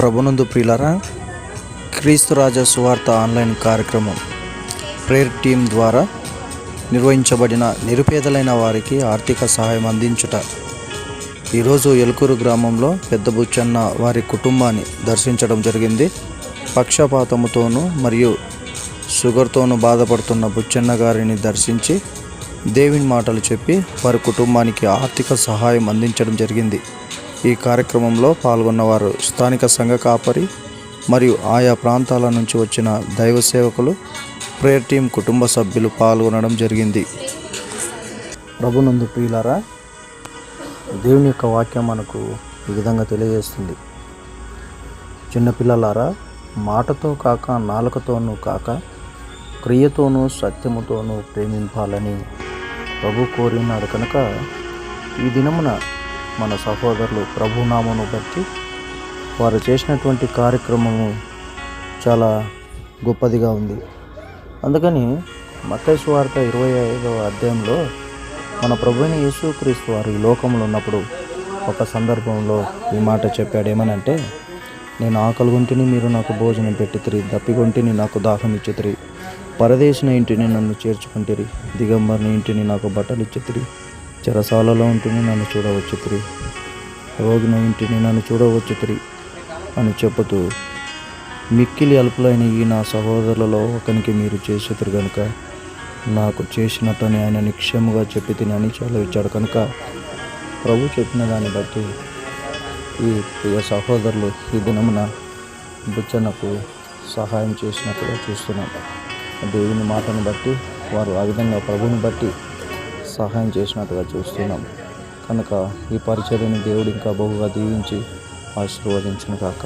ప్రభునందు ప్రియులరా క్రీస్తు రాజ సువార్త ఆన్లైన్ కార్యక్రమం ప్రేయర్ టీం ద్వారా నిర్వహించబడిన నిరుపేదలైన వారికి ఆర్థిక సహాయం అందించుట. ఈరోజు ఎలుకూరు గ్రామంలో పెద్ద బుచ్చన్న వారి కుటుంబాన్ని దర్శించడం జరిగింది. పక్షపాతముతోనూ మరియు షుగర్తోనూ బాధపడుతున్న బుచ్చన్న గారిని దర్శించి దేవుని మాటలు చెప్పి వారి కుటుంబానికి ఆర్థిక సహాయం అందించడం జరిగింది. ఈ కార్యక్రమంలో పాల్గొన్నవారు స్థానిక సంఘ కాపరి మరియు ఆయా ప్రాంతాల నుంచి వచ్చిన దైవ సేవకులు ప్రేయర్ టీం కుటుంబ సభ్యులు పాల్గొనడం జరిగింది. ప్రభునందు ప్రియులారా దేవుని యొక్క వాక్యం మనకు ఈ విధంగా తెలియజేస్తుంది. చిన్నపిల్లలారా మాటతో కాక నాలుకతోనూ కాక క్రియతోనూ సత్యముతోనూ ప్రేమింపాలని ప్రభు కోరినాడు కనుక ఈ దినమున మన సహోదరులు ప్రభునామను బట్టి వారు చేసినటువంటి కార్యక్రమము చాలా గొప్పదిగా ఉంది. అందుకని మత్తయి వార్త ఇరవై ఐదవ అధ్యాయంలో మన ప్రభుని యేసుక్రీస్తు వారు ఈ లోకంలో ఉన్నప్పుడు ఒక సందర్భంలో ఈ మాట చెప్పాడు. ఏమనంటే నేను ఆకలిగొంటిని మీరు నాకు భోజనం పెట్టుతురి దప్పిగొంటిని నాకు దాహం ఇచ్చుతురి. పరదేశిన ఇంటిని నన్ను చేర్చుకుంటిరి దిగంబరిని ఇంటిని నాకు బట్టలు ఇచ్చుతురి చెరసాలలో ఉంటుంది నన్ను చూడవచ్చు త్రి. రోగిన ఇంటిని నన్ను చూడవచ్చు త్రి అని చెబుతూ మిక్కిలి అల్పులైన ఈ నా సహోదరులలో ఒకనికి మీరు చేసేతురు కనుక నాకు చేసినట్టని ఆయన నిక్షేముగా చెప్పి తినని చాలా ఇచ్చాడు కనుక ప్రభు చెప్పిన దాన్ని బట్టి ఈ ప్రియ సహోదరులు ఈ దినమున బుచ్చనకు సహాయం చేసినట్టుగా చూస్తున్నాం. దేవుని మాటను బట్టి వారు ఆ విధంగా ప్రభుని బట్టి సహాయం చేసినట్టుగా చూస్తున్నాం. కనుక ఈ పరిచర్యను దేవుడు ఇంకా బహుగా దీవించి ఆశీర్వదించిన కాక